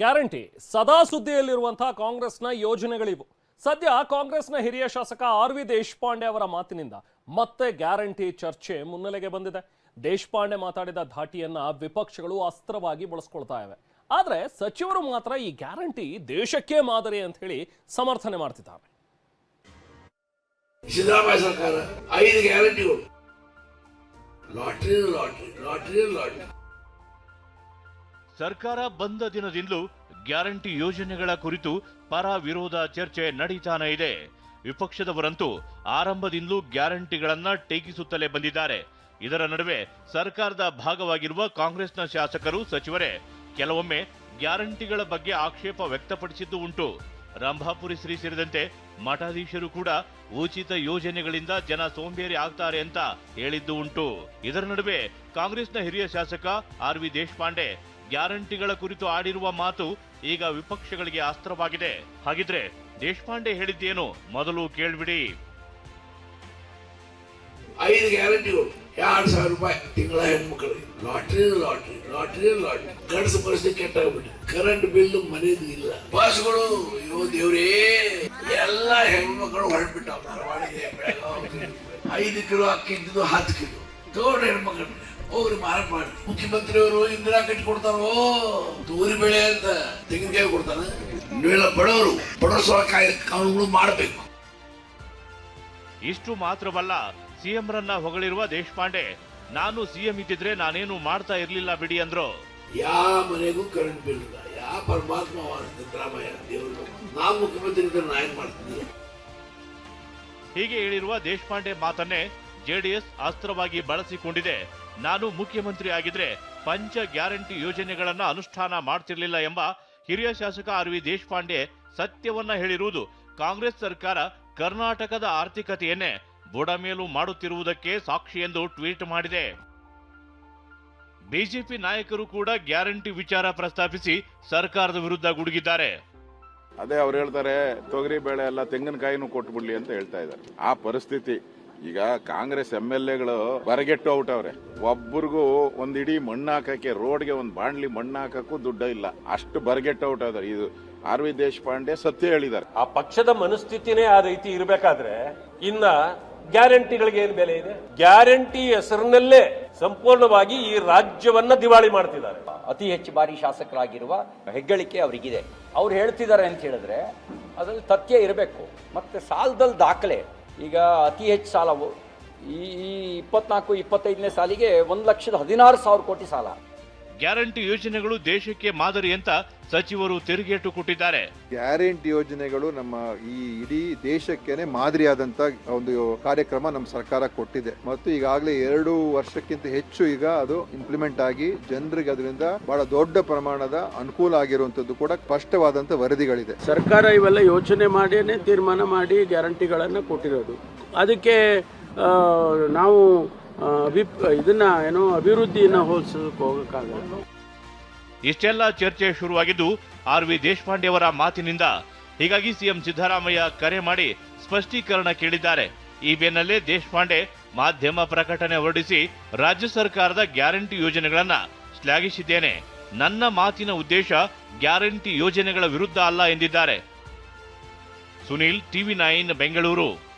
Guarantee. ಸದಾ ಸುದ್ದಿಯಲ್ಲಿರುವಂತಹ ಕಾಂಗ್ರೆಸ್ನ ಯೋಜನೆಗಳಿವು. ಸದ್ಯ ಕಾಂಗ್ರೆಸ್ನ ಹಿರಿಯ ಶಾಸಕ ಆರ್ ವಿ ದೇಶಪಾಂಡೆ ಅವರ ಮಾತಿನಿಂದ ಮತ್ತೆ ಗ್ಯಾರಂಟಿ ಚರ್ಚೆ ಮುನ್ನೆಲೆಗೆ ಬಂದಿದೆ. ದೇಶಪಾಂಡೆ ಮಾತಾಡಿದ ಧಾಟಿಯನ್ನ ವಿಪಕ್ಷಗಳು ಅಸ್ತ್ರವಾಗಿ ಬಳಸ್ಕೊಳ್ತಾ ಇವೆ. ಆದ್ರೆ ಸಚಿವರು ಮಾತ್ರ ಈ ಗ್ಯಾರಂಟಿ ದೇಶಕ್ಕೆ ಮಾದರಿ ಅಂತ ಹೇಳಿ ಸಮರ್ಥನೆ ಮಾಡ್ತಿದ್ದಾರೆ. ಸಿದ್ದರಾಮಯ್ಯ ಸರ್ಕಾರ ಐದು ಗ್ಯಾರಂಟಿಗಳು. Lottery lottery lottery lottery. ಸರ್ಕಾರ ಬಂದ ದಿನದಿಂದಲೂ ಗ್ಯಾರಂಟಿ ಯೋಜನೆಗಳ ಕುರಿತು ಪರ ವಿರೋಧ ಚರ್ಚೆ ನಡೀತಾನೆ ಇದೆ. ವಿಪಕ್ಷದವರಂತೂ ಆರಂಭದಿಂದಲೂ ಗ್ಯಾರಂಟಿಗಳನ್ನ ಟೀಕಿಸುತ್ತಲೇ ಬಂದಿದ್ದಾರೆ. ಇದರ ನಡುವೆ ಸರ್ಕಾರದ ಭಾಗವಾಗಿರುವ ಕಾಂಗ್ರೆಸ್ನ ಶಾಸಕರು, ಸಚಿವರೇ, ಕೆಲವೊಮ್ಮೆ ಗ್ಯಾರಂಟಿಗಳ ಬಗ್ಗೆ ಆಕ್ಷೇಪ ವ್ಯಕ್ತಪಡಿಸಿದ್ದು ಉಂಟು. ರಂಭಾಪುರಿ ಶ್ರೀ ಸೇರಿದಂತೆ ಮಠಾಧೀಶರು ಕೂಡ ಉಚಿತ ಯೋಜನೆಗಳಿಂದ ಜನ ಸೋಂಬೇರಿ ಆಗ್ತಾರೆ ಅಂತ ಹೇಳಿದ್ದು ಉಂಟು. ಇದರ ನಡುವೆ ಕಾಂಗ್ರೆಸ್ನ ಹಿರಿಯ ಶಾಸಕ ಆರ್ ವಿ ದೇಶಪಾಂಡೆ ಗ್ಯಾರಂಟಿಗಳ ಕುರಿತು ಆಡಿರುವ ಮಾತು ಈಗ ವಿಪಕ್ಷಗಳಿಗೆ ಅಸ್ತ್ರವಾಗಿದೆ ಹಾಗಿದ್ರೆ ದೇಶಪಾಂಡೆ ಹೇಳಿದ್ದೇನು ಮೊದಲು ಕೇಳ್ಬಿಡಿ. ಐದು ಗ್ಯಾರಂಟಿಗಳು, ಎರಡು ಸಾವಿರ ರೂಪಾಯಿ ತಿಂಗಳ ಹೆಣ್ಮಕ್ಳಿಗೆ. Lottery lottery lottery lottery. ಗಡ್ಸ ಪರಿಸ್ಥಿತಿ ಕೆಟ್ಟಾಗ್ಬಿಟ್ಟು ಕರೆಂಟ್ ಬಿಲ್ ಮನೆಯದು ಇಲ್ಲ. ಬಸ್ಗಳು, ಅಯ್ಯೋ ದೇವ್ರೇ. ಎಲ್ಲ ಹೆಣ್ಮಕ್ಳು ಹೊರಟ್ಬಿಟ್ಟಾವ. ಐದು ಕಿಲೋ ಅಕ್ಕಿ ಇದ್ದಿದ್ದು ಹತ್ತು ಕಿಲೋ. ತಗೊಂಡ್ರೆ ಹೆಣ್ಮಕ್ಳು. ಹೋಗ್ರಿ ಮಾರಾಟ ಮಾಡಿ. ಮುಖ್ಯಮಂತ್ರಿ ಅವರು ಇಂದಿರಾ ಕಟ್ಟಿ ಕೊಡ್ತಾರೋ? ತೂರಿ ಬೆಳೆ ಅಂತ ತೆಂಗಿನಕಾಯಿ ಕೊಡ್ತಾನೆ? ನೀವೆಲ್ಲ ಬಡವರು ಬಡವರ ಕಾನೂನುಗಳು ಮಾಡಬೇಕು. ಇಷ್ಟು ಮಾತ್ರವಲ್ಲ ಸಿಎಂ ರನ್ನ ಹೊಗಳಿರುವ ದೇಶಪಾಂಡೆ ನಾನು ಸಿಎಂ ಇದ್ದಿದ್ರೆ ನಾನೇನು ಮಾಡ್ತಾ ಇರ್ಲಿಲ್ಲ ಬಿಡಿ ಅಂದ್ರು. ಯಾವ ಮನೆಗೂ ಕರೆಂಟ್ ಬಿಲ್ ಇಲ್ಲ. ಯಾವ ಪರಮಾತ್ಮ ಸಿದ್ದರಾಮಯ್ಯ? ದೇವರು ನಾವು ಮುಖ್ಯಮಂತ್ರಿ ಇದ್ರೆ ನಾ ಏನ್ ಮಾಡ್ತಿದ್ದೆ ಹೀಗೆ ಹೇಳಿರುವ ದೇಶಪಾಂಡೆ ಮಾತನ್ನೇ ಜೆಡಿಎಸ್ ಅಸ್ತ್ರವಾಗಿ ಬಳಸಿಕೊಂಡಿದೆ. ನಾನು ಮುಖ್ಯಮಂತ್ರಿ ಆಗಿದ್ರೆ ಪಂಚ ಗ್ಯಾರಂಟಿ ಯೋಜನೆಗಳನ್ನ ಅನುಷ್ಠಾನ ಮಾಡ್ತಿರ್ಲಿಲ್ಲ ಎಂಬ ಹಿರಿಯ ಶಾಸಕ ಆರ್ ವಿ ದೇಶಪಾಂಡೆ ಸತ್ಯವನ್ನ ಹೇಳಿರುವುದು ಕಾಂಗ್ರೆಸ್ ಸರ್ಕಾರ ಕರ್ನಾಟಕದ ಆರ್ಥಿಕತೆಯನ್ನೇ ಬುಡಮೇಲು ಮಾಡುತ್ತಿರುವುದಕ್ಕೆ ಸಾಕ್ಷಿ ಎಂದು ಟ್ವೀಟ್ ಮಾಡಿದೆ. ಬಿಜೆಪಿ ನಾಯಕರು ಕೂಡ ಗ್ಯಾರಂಟಿ ವಿಚಾರ ಪ್ರಸ್ತಾಪಿಸಿ ಸರ್ಕಾರದ ವಿರುದ್ಧ ಗುಡುಗಿದ್ದಾರೆ. ಅದೇ ಅವ್ರು ಹೇಳ್ತಾರೆ, ತೊಗರಿ, ಬೇಳೆ ಎಲ್ಲ ತೆಂಗಿನಕಾಯಿನೂ ಕೊಟ್ಬಿಡ್ಲಿ ಅಂತ ಹೇಳ್ತಾ ಇದ್ದಾರೆ. ಆ ಪರಿಸ್ಥಿತಿ ಈಗ ಕಾಂಗ್ರೆಸ್ ಎಂ ಎಲ್ ಎಗಳು ಬರಗೆಟ್ಟು ಔಟ್ ಅವ್ರೆ ಒಬ್ಬರಿಗೂ ಒಂದ್ ಇಡೀ ಮಣ್ಣು ಹಾಕಕ್ಕೆ ರೋಡ್ಗೆ ಒಂದ್ ಬಾಂಡ್ಲಿ ಮಣ್ಣು ಹಾಕಕ್ಕೂ ದುಡ್ಡ ಇಲ್ಲ. ಅಷ್ಟು ಬರಗೆಟ್ಟು ಔಟ್ ಆದ್ರೆ ಇದು ಆರ್ ವಿ ದೇಶಪಾಂಡೆ ಸತ್ಯ ಹೇಳಿದ್ದಾರೆ. ಆ ಪಕ್ಷದ ಮನಸ್ಥಿತಿನೇ ಆ ರೀತಿ ಇರಬೇಕಾದ್ರೆ ಇನ್ನ ಗ್ಯಾರಂಟಿಗಳಿಗೆ ಏನು ಬೆಲೆ ಇದೆ? ಗ್ಯಾರಂಟಿ ಹೆಸರಿನಲ್ಲೇ ಸಂಪೂರ್ಣವಾಗಿ ಈ ರಾಜ್ಯವನ್ನ ದಿವಾಳಿ ಮಾಡ್ತಿದ್ದಾರೆ. ಅತಿ ಹೆಚ್ಚು ಬಾರಿ ಶಾಸಕರಾಗಿರುವ ಹೆಗ್ಗಳಿಕೆ ಅವರಿಗಿದೆ. ಅವ್ರು ಹೇಳ್ತಿದ್ದಾರೆ ಅಂತ ಹೇಳಿದ್ರೆ ಅದರಲ್ಲಿ ತಥ್ಯ ಇರಬೇಕು. ಮತ್ತೆ ಸಾಲದಲ್ಲಿ ದಾಖಲೆ. ಈಗ ಅತಿ ಹೆಚ್ಚು ಸಾಲವು ಈ ಇಪ್ಪತ್ನಾಲ್ಕು ಇಪ್ಪತ್ತೈದನೇ ಸಾಲಿಗೆ ಒಂದು ಲಕ್ಷದ ಹದಿನಾರು ಸಾವಿರ ಕೋಟಿ ಸಾಲ. ಗ್ಯಾರಂಟಿ ಯೋಜನೆಗಳು ದೇಶಕ್ಕೆ ಮಾದರಿ ಅಂತ ಸಚಿವರು ತಿರುಗೇಟು ಕೊಟ್ಟಿದ್ದಾರೆ. ಗ್ಯಾರಂಟಿ ಯೋಜನೆಗಳು ನಮ್ಮ ಈ ಇಡೀ ದೇಶಕ್ಕೇನೆ ಮಾದರಿಯಾದಂತ ಒಂದು ಕಾರ್ಯಕ್ರಮ ನಮ್ಮ ಸರ್ಕಾರ ಕೊಟ್ಟಿದೆ. ಮತ್ತು ಈಗಾಗಲೇ ಎರಡು ವರ್ಷಕ್ಕಿಂತ ಹೆಚ್ಚು ಈಗ ಅದು ಇಂಪ್ಲಿಮೆಂಟ್ ಆಗಿ ಜನರಿಗೆ ಅದರಿಂದ ಬಹಳ ದೊಡ್ಡ ಪ್ರಮಾಣದ ಅನುಕೂಲ ಆಗಿರುವಂತದ್ದು ಕೂಡ ಸ್ಪಷ್ಟವಾದಂತ ವರದಿಗಳಿದೆ. ಸರ್ಕಾರ ಇವೆಲ್ಲ ಯೋಚನೆ ಮಾಡಿಯೇ ತೀರ್ಮಾನ ಮಾಡಿ ಗ್ಯಾರಂಟಿಗಳನ್ನು ಕೊಟ್ಟಿರೋದು. ಅದಕ್ಕೆ ನಾವು ಆ, ಅಭಿಪ್ ಇದನ್ನ ಏನೋ ಅಭಿವೃದ್ಧಿಯನ್ನು ಹೋಲಿಸೋದಕ್ಕೆ ಹೋಗೋಕ್ಕಾಗಲ್ಲ. ಇಷ್ಟೆಲ್ಲ ಚರ್ಚೆ ಶುರುವಾಗಿದ್ದು ಆರ್ ವಿ ದೇಶಪಾಂಡೆ ಅವರ ಮಾತಿನಿಂದ. ಹೀಗಾಗಿ ಸಿಎಂ ಸಿದ್ದರಾಮಯ್ಯ ಕರೆ ಮಾಡಿ ಸ್ಪಷ್ಟೀಕರಣ ಕೇಳಿದ್ದಾರೆ. ಈ ಬೆನ್ನಲ್ಲೇ ದೇಶಪಾಂಡೆ ಮಾಧ್ಯಮ ಪ್ರಕಟಣೆ ಹೊರಡಿಸಿ ರಾಜ್ಯ ಸರ್ಕಾರದ ಗ್ಯಾರಂಟಿ ಯೋಜನೆಗಳನ್ನ ಶ್ಲಾಘಿಸಿದ್ದೇನೆ. ನನ್ನ ಮಾತಿನ ಉದ್ದೇಶ ಗ್ಯಾರಂಟಿ ಯೋಜನೆಗಳ ವಿರುದ್ಧ ಅಲ್ಲ ಎಂದಿದ್ದಾರೆ. Sunil TV nine Bengaluru.